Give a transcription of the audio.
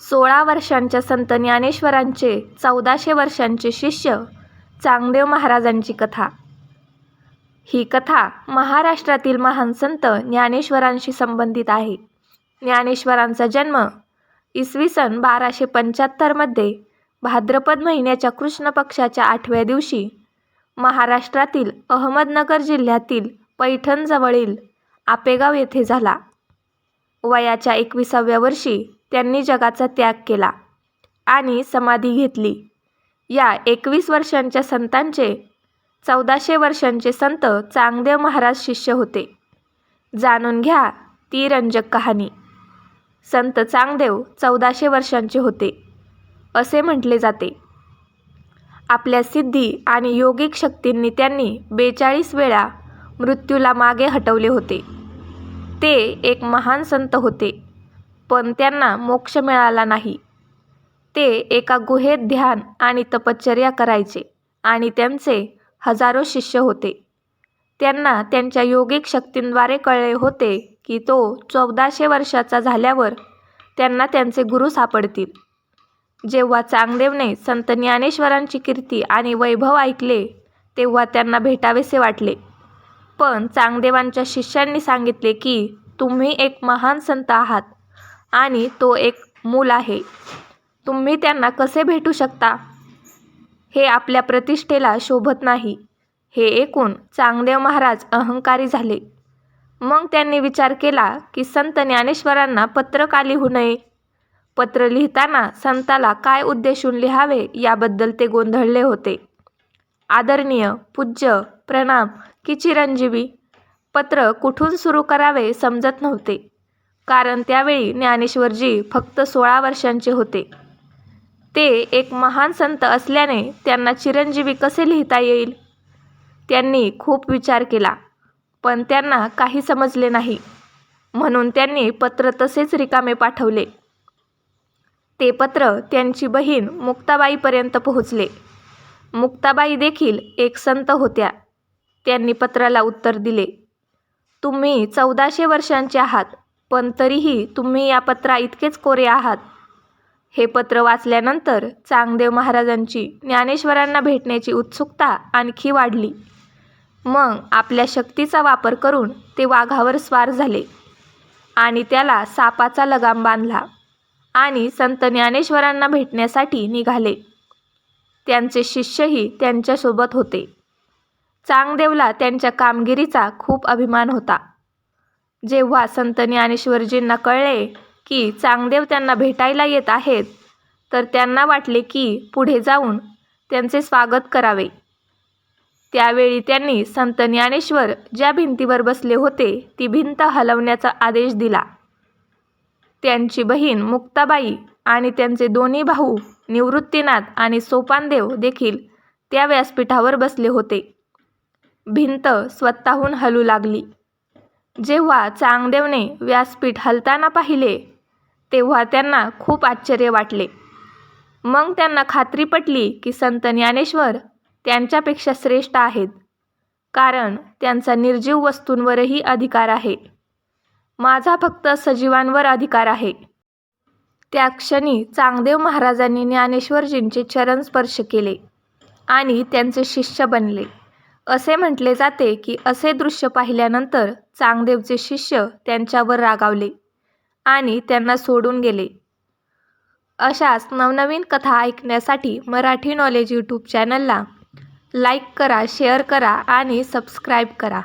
सोळा वर्षांच्या संत ज्ञानेश्वरांचे चौदाशे वर्षांचे शिष्य चांगदेव महाराजांची कथा. ही कथा महाराष्ट्रातील महान संत ज्ञानेश्वरांशी संबंधित आहे. ज्ञानेश्वरांचा जन्म इसवी सन बाराशे पंच्याहत्तरमध्ये भाद्रपद महिन्याच्या कृष्ण पक्षाच्या आठव्या दिवशी महाराष्ट्रातील अहमदनगर जिल्ह्यातील पैठणजवळील आपेगाव येथे झाला. वयाच्या एकविसाव्या वर्षी त्यांनी जगाचा त्याग केला आणि समाधी घेतली. या एकवीस वर्षांच्या संतांचे चौदाशे वर्षांचे संत चांगदेव महाराज शिष्य होते. जाणून घ्या ती रंजक कहाणी. संत चांगदेव चौदाशे वर्षांचे होते असे म्हटले जाते. आपल्या सिद्धी आणि योगिक शक्तींनी त्यांनी बेचाळीस वेळा मृत्यूला मागे हटवले होते. ते एक महान संत होते. पण त्यांना मोक्ष मिळाला नाही. ते एका गुहेत ध्यान आणि तपश्चर्या करायचे आणि त्यांचे हजारो शिष्य होते. त्यांना त्यांच्या योगिक शक्तींद्वारे कळले होते की तो चौदाशे वर्षाचा झाल्यावर त्यांना त्यांचे गुरु सापडतील. जेव्हा चांगदेवने संत ज्ञानेश्वरांची कीर्ती आणि वैभव ऐकले तेव्हा त्यांना भेटावेसे वाटले. पण चांगदेवांच्या शिष्यांनी सांगितले की तुम्ही एक महान संत आहात. आणि तो एक मूल आहे. तुम्ही त्यांना कसे भेटू शकता? हे आपल्या प्रतिष्ठेला शोभत नाही. हे ऐकून चांगदेव महाराज अहंकारी झाले. मग त्यांनी विचार केला की संत ज्ञानेश्वरांना पत्र का लिहू नये? पत्र लिहिताना संताला काय उद्देशून लिहावे याबद्दल ते गोंधळले होते. आदरणीय पूज्य प्रणाम की चिरंजीवी पत्र कुठून सुरू करावे समजत नव्हते. कारण त्यावेळी ज्ञानेश्वरजी फक्त सोळा वर्षांचे होते. ते एक महान संत असल्याने त्यांना चिरंजीवी कसे लिहिता येईल? त्यांनी खूप विचार केला पण त्यांना काही समजले नाही. म्हणून त्यांनी पत्र तसेच रिकामे पाठवले. ते पत्र त्यांची बहीण मुक्ताबाईपर्यंत पोहोचले. मुक्ताबाई देखील एक संत होत्या. त्यांनी पत्राला उत्तर दिले तुम्ही चौदाशे वर्षांचे आहात. पण तरीही तुम्ही या पत्रा इतकेच कोरे आहात. हे पत्र वाचल्यानंतर चांगदेव महाराजांची ज्ञानेश्वरांना भेटण्याची उत्सुकता आणखी वाढली. मग आपल्या शक्तीचा वापर करून ते वाघावर स्वार झाले आणि त्याला सापाचा लगाम बांधला आणि संत ज्ञानेश्वरांना भेटण्यासाठी निघाले. त्यांचे शिष्यही त्यांच्यासोबत होते. चांगदेवला त्यांच्या कामगिरीचा खूप अभिमान होता. जेव्हा संत ज्ञानेश्वरजींना कळले की चांगदेव त्यांना भेटायला येत आहेत तर त्यांना वाटले की पुढे जाऊन त्यांचे स्वागत करावे. त्यावेळी त्यांनी संत ज्ञानेश्वर ज्या भिंतीवर बसले होते ती भिंत हलवण्याचा आदेश दिला. त्यांची बहीण मुक्ताबाई आणि त्यांचे दोन्ही भाऊ निवृत्तीनाथ आणि सोपानदेव देखील त्या व्यासपीठावर बसले होते. भिंत स्वतःहून हलू लागली. जेव्हा चांगदेवने व्यासपीठ हलताना पाहिले तेव्हा त्यांना खूप आश्चर्य वाटले. मग त्यांना खात्री पटली की संत ज्ञानेश्वर त्यांच्यापेक्षा श्रेष्ठ आहेत कारण त्यांचा निर्जीव वस्तूंवरही अधिकार आहे. माझा फक्त सजीवांवर अधिकार आहे. त्या क्षणी चांगदेव महाराजांनी ज्ञानेश्वरजींचे चरण स्पर्श केले आणि त्यांचे शिष्य बनले. असे म्हटले जाते की असे दृश्य पाहिल्यानंतर चांगदेवचे शिष्य त्यांच्यावर रागावले आणि त्यांना सोडून गेले. अशाच नवनवीन कथा ऐकण्यासाठी मराठी नॉलेज यूट्यूब चॅनलला लाईक करा शेअर करा आणि सबस्क्राईब करा.